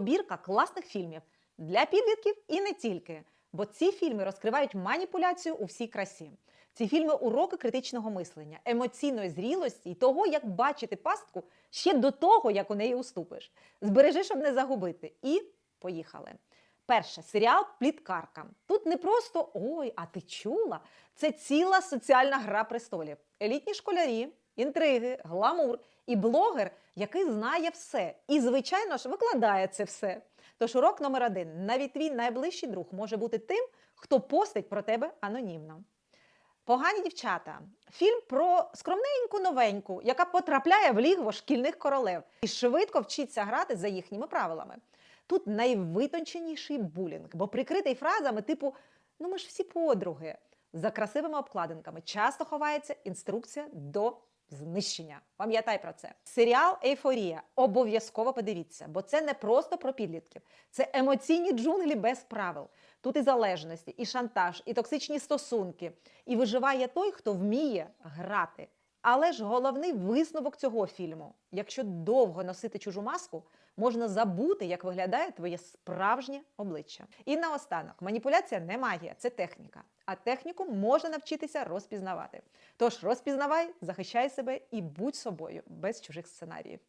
Бірка класних фільмів для підлітків і не тільки, бо ці фільми розкривають маніпуляцію у всій красі. Ці фільми уроки критичного мислення, емоційної зрілості і того, як бачити пастку ще до того, як у неї уступиш. Збережи, щоб не загубити. І поїхали. Перше, серіал Пліткарка. Тут не просто ой, а ти чула? Це ціла соціальна гра престолів. Елітні школярі, інтриги, гламур і блогер, який знає все. І, звичайно ж, викладає це все. Тож урок номер один: навіть твій найближчий друг може бути тим, хто постить про тебе анонімно. Погані дівчата. Фільм про скромненьку новеньку, яка потрапляє в лігво шкільних королев і швидко вчиться грати за їхніми правилами. Тут найвитонченіший булінг, бо прикритий фразами типу Ну ми ж всі подруги. За красивими обкладинками часто ховається інструкція до знищення. Пам'ятай про це. Серіал Ейфорія обов'язково подивіться, бо це не просто про підлітків, це емоційні джунглі без правил. Тут і залежності, і шантаж, і токсичні стосунки. І виживає той, хто вміє грати. Але ж головний висновок цього фільму: якщо довго носити чужу маску, можна забути, як виглядає твоє справжнє обличчя. І наостанок, маніпуляція не магія, це техніка. А техніку можна навчитися розпізнавати. Тож розпізнавай, захищай себе і будь собою без чужих сценаріїв.